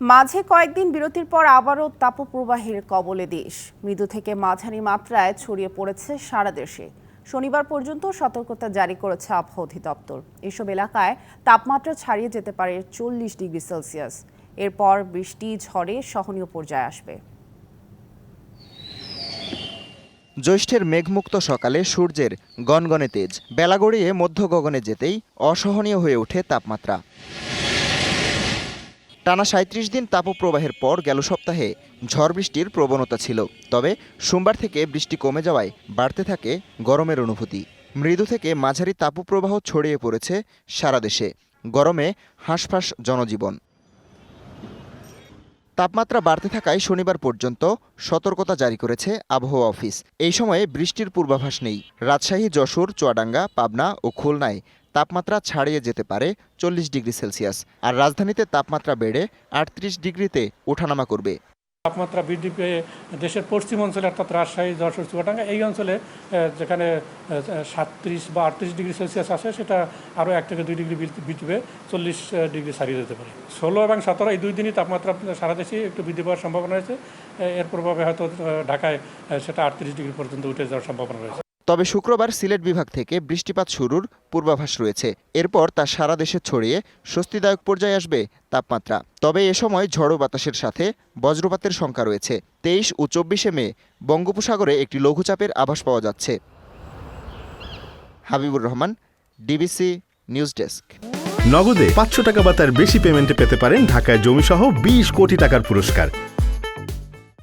মাঝে কয়েকদিন বিরতির পর আবারও তাপপ্রবাহের কবলে দেশ। মৃদু থেকে মাঝারি মাত্রায় ছড়িয়ে পড়েছে সারা দেশে। শনিবার পর্যন্ত সতর্কতা জারি করেছে আবহাওয়া অধিদপ্তর। এসব এলাকায় তাপমাত্রা ছাড়িয়ে যেতে পারে চল্লিশ ডিগ্রি সেলসিয়াস। এরপর বৃষ্টি, ঝড়ে সহনীয় পর্যায়ে আসবে। জ্যৈষ্ঠের মেঘমুক্ত সকালে সূর্যের গনগনে তেজ। বেলা গড়িয়ে মধ্য গগনে যেতেই অসহনীয় হয়ে ওঠে তাপমাত্রা। টানা সাঁত্রিশ দিন তাপপ্রবাহের পর গেল সপ্তাহে। ঝড় বৃষ্টির প্রবণতা ছিল। তবে সোমবার থেকে বৃষ্টি কমে যাওয়ায় বাড়তে থাকে গরমের অনুভূতি। মৃদু থেকে মাঝারি তাপপ্রবাহ ছড়িয়ে পড়েছে সারা দেশে। গরমে হাঁসফাঁস জনজীবন। তাপমাত্রা বাড়তে থাকায় শনিবার পর্যন্ত সতর্কতা জারি করেছে আবহাওয়া অফিস। এই সময়ে বৃষ্টির পূর্বাভাস নেই। রাজশাহী, যশোর, চুয়াডাঙ্গা, পাবনা ও খুলনায় তাপমাত্রা ছাড়িয়ে যেতে পারে চল্লিশ ডিগ্রি সেলসিয়াস। আর রাজধানীতে তাপমাত্রা বেড়ে আটত্রিশ ডিগ্রিতে ওঠানামা করবে। তাপমাত্রা বৃদ্ধি পেয়ে দেশের পশ্চিম অঞ্চলে অর্থাৎ রাজশাহী, যশোর, চুয়াডাঙ্গা এই অঞ্চলে যেখানে সাতত্রিশ বা আটত্রিশ ডিগ্রি সেলসিয়াস আসে সেটা আরও এক থেকে দুই ডিগ্রি বৃদ্ধি- পেয়ে চল্লিশ ডিগ্রি ছাড়িয়ে যেতে পারে। ষোলো এবং সতেরো এই দুই দিনই তাপমাত্রা সারা দেশে একটু বৃদ্ধি পাওয়ার সম্ভাবনা রয়েছে। এর প্রভাবে হয়তো ঢাকায় সেটা আটত্রিশ ডিগ্রি পর্যন্ত উঠে যাওয়ার সম্ভাবনা রয়েছে। তবে শুক্রবার সিলেট বিভাগ থেকে বৃষ্টিপাত শুরুর পূর্বাভাস রয়েছে। এরপর তা সারা দেশে ছড়িয়ে স্বস্তিদায়ক পর্যায়ে আসবে তাপমাত্রা। তবে এ সময় ঝড়ো বাতাসের সাথে বজ্রপাতের সংখ্যা রয়েছে। তেইশ ও চব্বিশে মে বঙ্গোপসাগরে একটি লঘুচাপের আভাস পাওয়া যাচ্ছে। Habibur Rahman, DBC news desk. নগদে পাঁচশো টাকা বা তার বেশি পেমেন্টে পেতে পারেন ঢাকায় জমিসহ বিশ কোটি টাকার পুরস্কার।